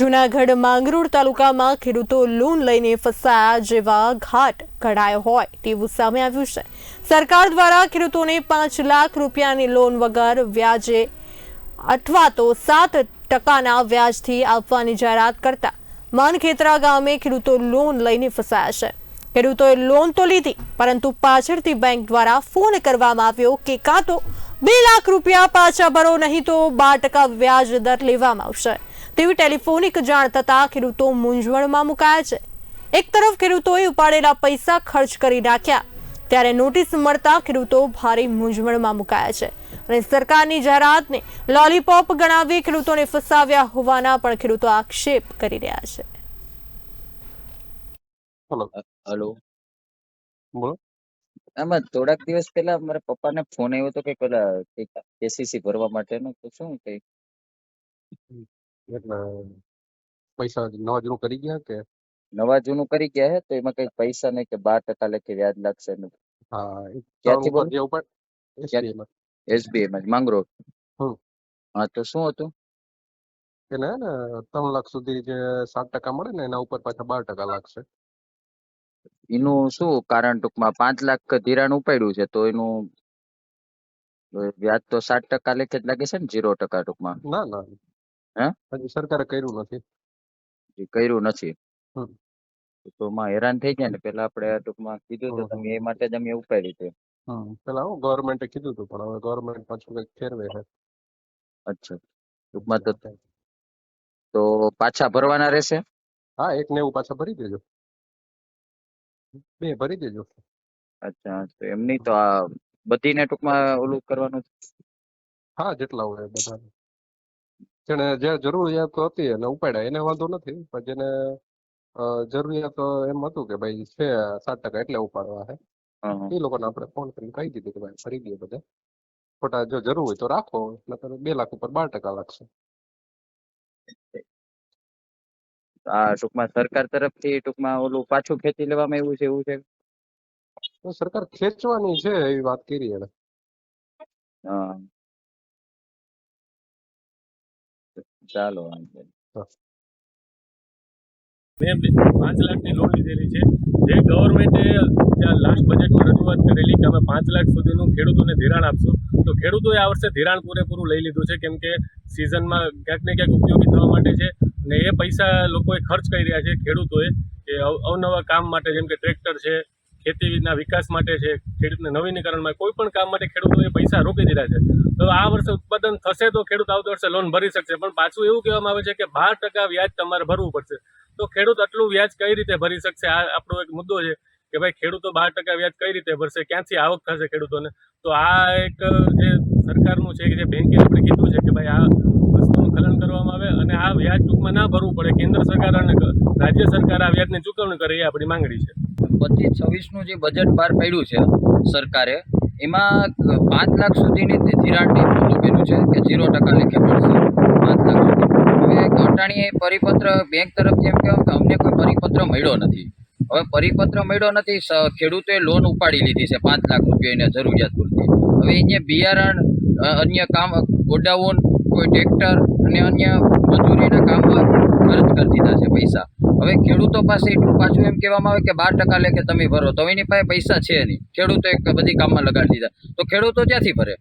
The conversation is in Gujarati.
જૂનાગઢ માંગરોળ તાલુકામાં ખેડૂતો લોન લઈને ફસાયા જેવા ઘાટ ઘડાયો હોય તેવું સામે આવ્યું છે. સરકાર દ્વારા ખેડૂતોને પાંચ લાખ રૂપિયાની લોન વગર વ્યાજે અથવા તો સાત ટકાના વ્યાજથી આપવાની જાહેરાત કરતા માનખેતરા ગામે ખેડૂતો લોન લઈને ફસાયા છે. ખેડૂતોએ લોન તો લીધી, પરંતુ પાછળથી બેંક દ્વારા ફોન કરવામાં આવ્યો કે કાં તો બે લાખ રૂપિયા પાછા ભરો, નહીં તો બાર ટકા વ્યાજ દર લેવામાં આવશે. તેવી ટેલિફોનિક જાણ થતાં ખેડૂતો મૂંઝવણમાં મુકાયા છે. એક તરફ ખેડૂતોએ ઉપાડેલા પૈસા ખર્ચ કરી નાખ્યા. ત્યારે નોટિસ મળતા ખેડૂતો ભારે મૂંઝવણમાં મુકાયા છે. અને સરકારની જાહેરાતને લોલીપોપ ગણાવી ખેડૂતોને ફસાવ્યા હોવાના પણ ખેડૂતો આક્ષેપ કરી રહ્યા છે. હલો. હલો. બોલો. આમાં થોડાક દિવસ પહેલા મારા પપ્પાને ફોન આવ્યો હતો કે પેલા કેસીસી ભરવા માટેનો. તો શું કઈ? એટલે પૈસા નવા જૂનું કરી ગયા કે? નવા જૂનું કરી ગયા હે તો એમાં કઈ પૈસા નહીં કે બાર ટકા લેખે વ્યાજ લાગશે એનું હા ક્યાંથી બોલો? ઉપર એસબીઆઈ માં માંગરો હા તો શું હતું? એને ને ત્રણ લાખ સુધી જે સાત ટકા મળે ને એના ઉપર પાછા બાર ટકા લાગશે. એનું શું કારણ ટૂંકમાં? પાંચ લાખ ધિરાણ ઉપાડ્યું છે તો એનું વ્યાજ તો સાત ટકા લેખે જ લાગે છે ને જીરો ટકા ટૂંકમાં? ના ના. હે? હજી સરકારે કર્યું નથી. જે કર્યું નથી. તો માં હેરાન થઈ ગયા ને. પેલા આપણે ટૂંકમાં કીધું તો તમે એ માટે જ અમે ઉપાડી છે હમ પેલા હું ગવર્મેન્ટે કીધું હતું પણ હવે ગવર્મેન્ટ પાછું કંઈક ફેરવે છે. અચ્છા ટૂંકમાં તો તો પાછા ભરવાના રહેશે? હા એક ને એવું પાછા ભરી દેજો. બે ભરી દેજો. અચ્છા તો એમની તો આ બધીને ટૂંકમાં ઓલું કરવાનું? હા જેટલા હોય બધા જેને જે જરૂરિયાત હતી એને ઉપાડ્યા. એને વાંધો નથી પણ જેને જરૂરિયાત એમ હતું કે ભાઈ છે સાત ટકા એટલે ઉપાડવા છે. એ લોકોને આપણે ફોન કરીને કહી દીધું કે ભાઈ ભરી દે બધા. ખોટા જો જરૂર હોય તો રાખો નકર બે લાખ ઉપર બાર ટકા લાગશે. આ ટૂંકમાં સરકાર તરફથી ટૂંકમાં ઓલું પાછું ખેંચી લેવામાં એવું છે એવું છે? તો સરકાર ખેંચવાની છે એવી વાત કરી એને ચાલો. મેં પાંચ લાખની લોન લીધેલી છે. જે ગવર્મેન્ટે ત્યાં લાસ્ટ બજેટમાં રજૂઆત કરેલી કે અમે પાંચ લાખ સુધીનું ખેડૂતોને ધિરાણ આપશું તો ખેડૂતોએ આ વર્ષે ધિરાણ પૂરેપૂરું લઈ લીધું છે કેમ કે સિઝનમાં ક્યાંક ને ક્યાંક ઉપયોગી થવા માટે છે અને એ પૈસા લોકોએ ખર્ચ કરી રહ્યા છે ખેડૂતોએ કે અવ- અવનવા કામ માટે જેમ કે ટ્રેક્ટર છે ખેતીના વિકાસ માટે છે ખેડૂતને નવીનીકરણમાં કોઈ પણ કામ માટે ખેડૂતોએ પૈસા રોકી દીધા છે. તો આ વર્ષે ઉત્પાદન થશે તો ખેડૂત આવતા વર્ષે લોન ભરી શકશે. પણ પાછું એવું કહેવામાં આવે છે કે બાર ટકા વ્યાજ તમારે ભરવું પડશે. તો ખેડૂત આટલું વ્યાજ કઈ રીતે ભરી શકશે? આ આપણો એક મુદ્દો છે કે ભાઈ ખેડૂતો બાર ટકા વ્યાજ કઈ રીતે ભરશે? ક્યાંથી આવક થશે ખેડૂતોને? તો આ એક જે સરકારનું છે કે જે બેંકે આપણે કીધું છે કે ભાઈ આ વસ્તુનું ખલન કરવામાં આવે અને આ વ્યાજ ટૂંકમાં ના ભરવું પડે. કેન્દ્ર સરકાર અને રાજ્ય સરકાર આ વ્યાજની ચૂકવણી કરે એ આપણી માંગણી છે. પચીસ છવ્વીસનું જે બજેટ બહાર પાડ્યું છે સરકારે એમાં પાંચ લાખ સુધીની ધિરાણની મૂકેલું છે કે ઝીરો ટકા લેખે પડશે. પાંચ લાખ સુધી. હવે ઘટાણીએ પરિપત્ર બેંક તરફથી એમ કહેવાય કે અમને કોઈ પરિપત્ર મળ્યો નથી. હવે પરિપત્ર મળ્યો નથી ખેડૂતોએ લોન ઉપાડી લીધી છે પાંચ લાખ રૂપિયાની જરૂરિયાત પૂરતી. હવે અહીંયા બિયારણ અન્ય કામ, ગોડાઉન, કોઈ ટ્રેક્ટર અને અન્ય મજૂરીના કામમાં ખર્ચ કરી દીધા છે પૈસા. હવે ખેડૂતો પાસે એટલું પાછું એમ કહેવામાં આવે કે બાર ટકા લે કે તમે ભરો, તો એની પાસે પૈસા છે નહીં. ખેડૂતો એક બધી કામમાં લગાડી દીધા. તો ખેડૂતો ક્યાંથી ભરે?